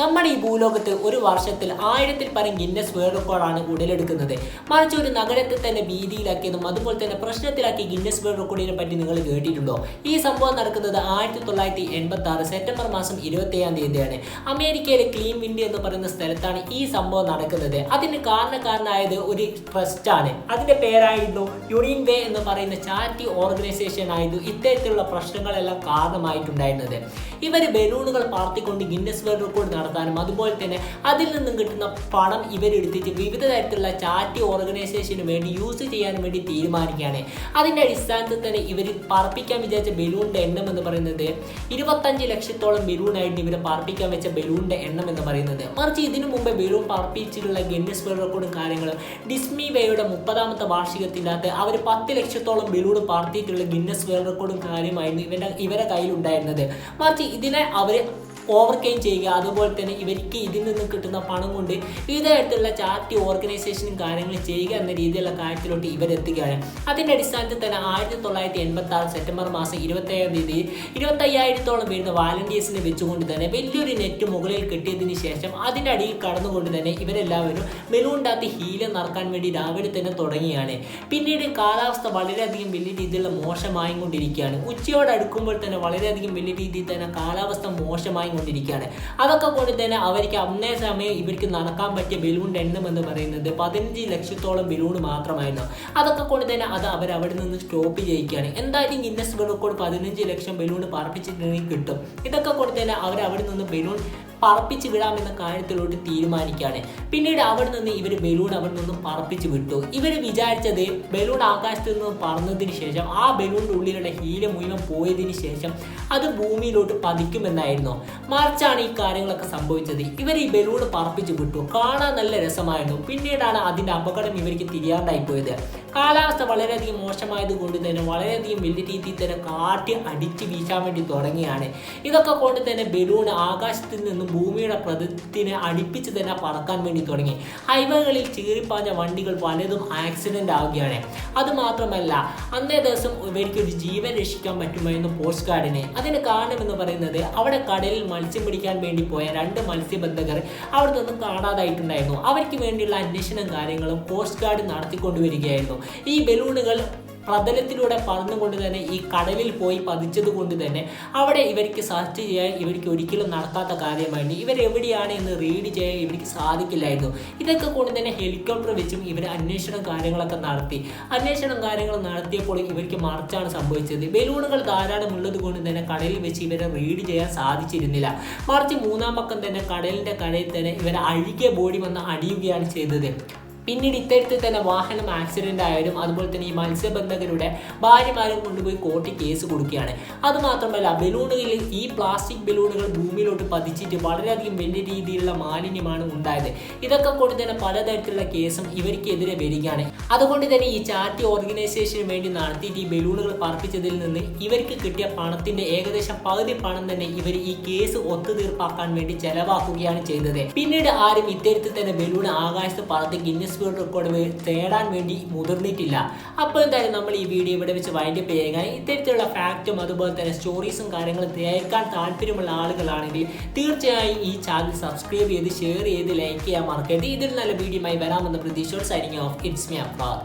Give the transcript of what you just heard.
നമ്മുടെ ഈ ഭൂലോകത്ത് ഒരു വർഷത്തിൽ ആയിരത്തിൽ പരം ഗിന്നസ് വേൾഡ് റെക്കോർഡാണ് ഉടലെടുക്കുന്നത്. മറിച്ച് ഒരു നഗരത്തെ തന്നെ ഭീതിയിലാക്കിയതും അതുപോലെ തന്നെ പ്രശ്നത്തിലാക്കി ഗിന്നസ് വേൾഡ് റെക്കോർഡിനെ പറ്റി നിങ്ങൾ കേട്ടിട്ടുണ്ടോ? ഈ സംഭവം നടക്കുന്നത് ആയിരത്തി തൊള്ളായിരത്തി എൺപത്തി ആറ് സെപ്റ്റംബർ മാസം ഇരുപത്തി ഏഴാം തീയതിയാണ്. അമേരിക്കയിലെ ക്ലീൻ വിൻഡ് എന്ന് പറയുന്ന സ്ഥലത്താണ് ഈ സംഭവം നടക്കുന്നത്. അതിന് കാരണക്കാരനായത് ഒരു ട്രസ്റ്റാണ്. അതിന്റെ പേരായിരുന്നു യൂണിയൻ വേ എന്ന് പറയുന്ന ചാരിറ്റി ഓർഗനൈസേഷൻ ആയിരുന്നു ഇത്തരത്തിലുള്ള പ്രശ്നങ്ങളെല്ലാം കാരണമായിട്ടുണ്ടായിരുന്നത്. ഇവർ ബലൂണുകൾ പാർത്തിക്കൊണ്ട് ഗിന്നസ് വേൾഡ് റെക്കോർഡ് നടത്താനും അതുപോലെ തന്നെ അതിൽ നിന്നും കിട്ടുന്ന പണം ഇവരെടുത്തിട്ട് വിവിധ തരത്തിലുള്ള ചാറ്റ് ഓർഗനൈസേഷന് വേണ്ടി യൂസ് ചെയ്യാൻ വേണ്ടി തീരുമാനിക്കുകയാണ്. അതിന്റെ അടിസ്ഥാനത്തിൽ തന്നെ ഇവർ പറപ്പിക്കാൻ വിചാരിച്ച ബലൂണിന്റെ എണ്ണം എന്ന് പറയുന്നത് ഇരുപത്തഞ്ച് ലക്ഷത്തോളം ബലൂണായിട്ട് ഇവരെ പറപ്പിക്കാൻ വെച്ച ബലൂണിന്റെ എണ്ണം എന്ന് പറയുന്നത്. മറിച്ച് ഇതിനു മുമ്പ് ബലൂൺ പറപ്പിച്ചിട്ടുള്ള ഗിന്നസ് വേൾഡ് റെക്കോർഡും കാര്യങ്ങളും ഡിസ്മി വേയുടെ മുപ്പതാമത്തെ വാർഷികത്തിനകത്ത് അവർ പത്ത് ലക്ഷത്തോളം ബലൂൺ പറത്തിയിട്ടുള്ള ഗിന്നസ് വേൾഡ് റെക്കോർഡും കാര്യമായിരുന്നു ഇവരുടെ ഇവരെ കയ്യിലുണ്ടായിരുന്നത്. മറിച്ച് ഇതിനെ അവർ ഓവർകെയിം ചെയ്യുക. അതുപോലെ തന്നെ ഇവർക്ക് ഇതിൽ നിന്ന് കിട്ടുന്ന പണം കൊണ്ട് വിവിധ തരത്തിലുള്ള ചാരിറ്റി ഓർഗനൈസേഷനും കാര്യങ്ങളും ചെയ്യുക എന്ന രീതിയിലുള്ള കാര്യത്തിലോട്ട് ഇവരെത്തുകയാണ് അതിന്റെ അടിസ്ഥാനത്തിൽ തന്നെ ആയിരത്തി തൊള്ളായിരത്തി എൺപത്തി ആറ് സെപ്റ്റംബർ മാസം ഇരുപത്തേഴാം തീയതി ഇരുപത്തയ്യായിരത്തോളം വരുന്ന വാലണ്ടിയേഴ്സിനെ വെച്ചുകൊണ്ട് തന്നെ വലിയൊരു നെറ്റ് മുകളിൽ കിട്ടിയതിന് ശേഷം അതിന്റെ അടിയിൽ കടന്നുകൊണ്ട് തന്നെ ഇവരെല്ലാവരും മെലൂണ്ടാത്തി ഹീലം നടക്കാൻ വേണ്ടി രാവിലെ തന്നെ തുടങ്ങിയാണ്. പിന്നീട് കാലാവസ്ഥ വളരെയധികം വലിയ രീതിയിലുള്ള മോശമായി കൊണ്ടിരിക്കുകയാണ് ഉച്ചയോട് അടുക്കുമ്പോൾ തന്നെ വളരെയധികം വലിയ രീതിയിൽ തന്നെ കാലാവസ്ഥ മോശമായി കൊണ്ടിരിക്കുകയാണ് അതൊക്കെ കൊണ്ട് തന്നെ അവർക്ക് അന്നേ സമയം ഇവർക്ക് നടക്കാൻ പറ്റിയ ബലൂണിന്റെ എണ്ണം എന്ന് പറയുന്നത് പതിനഞ്ച് ലക്ഷത്തോളം ബലൂൺ മാത്രമായിരുന്നു. അതൊക്കെ കൊണ്ട് തന്നെ അത് അവർ അവിടെ നിന്ന് സ്റ്റോപ്പ് ചെയ്യിക്കുകയാണ്. എന്തായാലും ഗിന്നസ് വേൾഡ് റെക്കോർഡ് പതിനഞ്ച് ലക്ഷം ബലൂൺ പറപ്പിച്ചിട്ടുണ്ടെങ്കിൽ കിട്ടും. ഇതൊക്കെ കൊണ്ട് തന്നെ അവർ അവിടെ നിന്ന് ബലൂൺ പറപ്പിച്ച് വിടാമെന്ന കാര്യത്തിലോട്ട് തീരുമാനിക്കുകയാണ്. പിന്നീട് അവിടെ നിന്ന് ഇവർ ബലൂൺ അവിടെ നിന്ന് പറപ്പിച്ച് വിട്ടു. ഇവർ വിചാരിച്ചത് ബലൂൺ ആകാശത്ത് നിന്ന് പറന്നതിന് ശേഷം ആ ബലൂണിന്റെ ഉള്ളിലുള്ള ഹീല മുഴുവൻ പോയതിന് ശേഷം അത് ഭൂമിയിലോട്ട് പതിക്കുമെന്നായിരുന്നു. മറിച്ചാണ് ഈ കാര്യങ്ങളൊക്കെ സംഭവിച്ചത്. ഇവർ ഈ ബലൂൺ പറപ്പിച്ച് വിട്ടു. കാണാൻ നല്ല രസമായിരുന്നു. പിന്നീടാണ് അതിന്റെ അപകടം ഇവർക്ക് തിരിയാണ്ടായി പോയത്. കാലാവസ്ഥ വളരെയധികം മോശമായത് കൊണ്ട് തന്നെ വളരെയധികം വലിയ രീതിയിൽ തന്നെ കാറ്റ് അടിച്ച് വീശാൻ വേണ്ടി തുടങ്ങിയാണ്. ഇതൊക്കെ കൊണ്ട് തന്നെ ബലൂൺ ആകാശത്തിൽ നിന്നും ഭൂമിയുടെ പ്രതത്തിനെ അടുപ്പിച്ച് തന്നെ പറക്കാൻ വേണ്ടി തുടങ്ങി. ഹൈവേകളിൽ ചീറിപ്പാഞ്ഞ വണ്ടികൾ പലതും ആക്സിഡന്റ് ആവുകയാണ്. അത് മാത്രമല്ല അന്നേ ദിവസം ഇവർക്ക് ഒരു ജീവൻ രക്ഷിക്കാൻ പറ്റുമായിരുന്നു പോസ്റ്റ് ഗാർഡിനെ അതിന് കാരണമെന്ന് പറയുന്നത് അവിടെ കടലിൽ മത്സ്യം പിടിക്കാൻ വേണ്ടി പോയ രണ്ട് മത്സ്യബന്ധകർ അവിടെ നിന്നും കാണാതായിട്ടുണ്ടായിരുന്നു. അവർക്ക് വേണ്ടിയുള്ള അന്വേഷണം കാര്യങ്ങളും കോസ്റ്റ് ഗാർഡ് നടത്തിക്കൊണ്ടുവരികയായിരുന്നു. ഈ ബലൂണുകൾ പ്രതലത്തിലൂടെ പറന്നുകൊണ്ട് തന്നെ ഈ കടലിൽ പോയി പതിച്ചത് കൊണ്ട് തന്നെ അവിടെ ഇവർക്ക് സെർച്ച് ചെയ്യാൻ ഇവർക്ക് ഒരിക്കലും നടക്കാത്ത കാര്യമായിരുന്നു. ഇവരെവിടെയാണ് എന്ന് റീഡ് ചെയ്യാൻ ഇവർക്ക് സാധിക്കില്ലായിരുന്നു. ഇതൊക്കെ കൊണ്ട് തന്നെ ഹെലികോപ്റ്റർ വെച്ചും ഇവർ അന്വേഷണം കാര്യങ്ങളൊക്കെ നടത്തി. അന്വേഷണം കാര്യങ്ങൾ നടത്തിയപ്പോൾ ഇവർക്ക് മറിച്ചാണ് സംഭവിച്ചത്. ബലൂണുകൾ ധാരാളം ഉള്ളത് കൊണ്ട് തന്നെ കടലിൽ വെച്ച് ഇവരെ റീഡ് ചെയ്യാൻ സാധിച്ചിരുന്നില്ല. മറിച്ച് മൂന്നാം പക്കം തന്നെ കടലിന്റെ കടയിൽ തന്നെ ഇവരെ അഴുകിയ ബോഡി വന്ന് അടിയുകയാണ് ചെയ്തത്. പിന്നീട് ഇത്തരത്തിൽ തന്നെ വാഹനം ആക്സിഡന്റ് ആയാലും അതുപോലെ തന്നെ ഈ മത്സ്യബന്ധകരുടെ ഭാര്യമാരും കൊണ്ടുപോയി കോർട്ടിൽ കേസ് കൊടുക്കുകയാണ്. അതുമാത്രമല്ല ബലൂണുകളിൽ ഈ പ്ലാസ്റ്റിക് ബലൂണുകൾ ഭൂമിയിലോട്ട് പതിച്ചിട്ട് വളരെയധികം വലിയ രീതിയിലുള്ള മാലിന്യമാണ് ഉണ്ടായത്. ഇതൊക്കെ കൊണ്ട് തന്നെ പലതരത്തിലുള്ള കേസും ഇവർക്കെതിരെ വരികയാണ്. അതുകൊണ്ട് തന്നെ ഈ ചാരിറ്റി ഓർഗനൈസേഷന് വേണ്ടി നടത്തിയിട്ട് ഈ ബലൂണുകൾ പറപ്പിച്ചതിൽ നിന്ന് ഇവർക്ക് കിട്ടിയ പണത്തിന്റെ ഏകദേശം പകുതി പണം തന്നെ ഇവർ ഈ കേസ് ഒത്തുതീർപ്പാക്കാൻ വേണ്ടി ചെലവാക്കുകയാണ് ചെയ്തത്. പിന്നീട് ആരും ഇത്തരത്തിൽ തന്നെ ബലൂൺ ആകാശത്ത് പറത്തി ഗിന്നസ് വേൾഡ് റെക്കോർഡ് തേടാൻ വേണ്ടി മുതിർന്നിട്ടില്ല. അപ്പോൾ എന്തായാലും നമ്മൾ ഈ വീഡിയോ ഇവിടെ വെച്ച് വൈൻഡ് അപ്പ് ചെയ്യുക ഇത്തരത്തിലുള്ള ഫാക്റ്റും അതുപോലെ തന്നെ സ്റ്റോറീസും കാര്യങ്ങളും കേൾക്കാൻ താല്പര്യമുള്ള ആളുകളാണെങ്കിൽ തീർച്ചയായും ഈ ചാനൽ സബ്സ്ക്രൈബ് ചെയ്ത് ഷെയർ ചെയ്ത് ലൈക്ക് ചെയ്യാൻ മറക്കരുത്. ഇതിൽ നല്ല വീഡിയോ ആയി വരാമെന്ന് പ്രതീക്ഷയോട് signing off it's me APAAR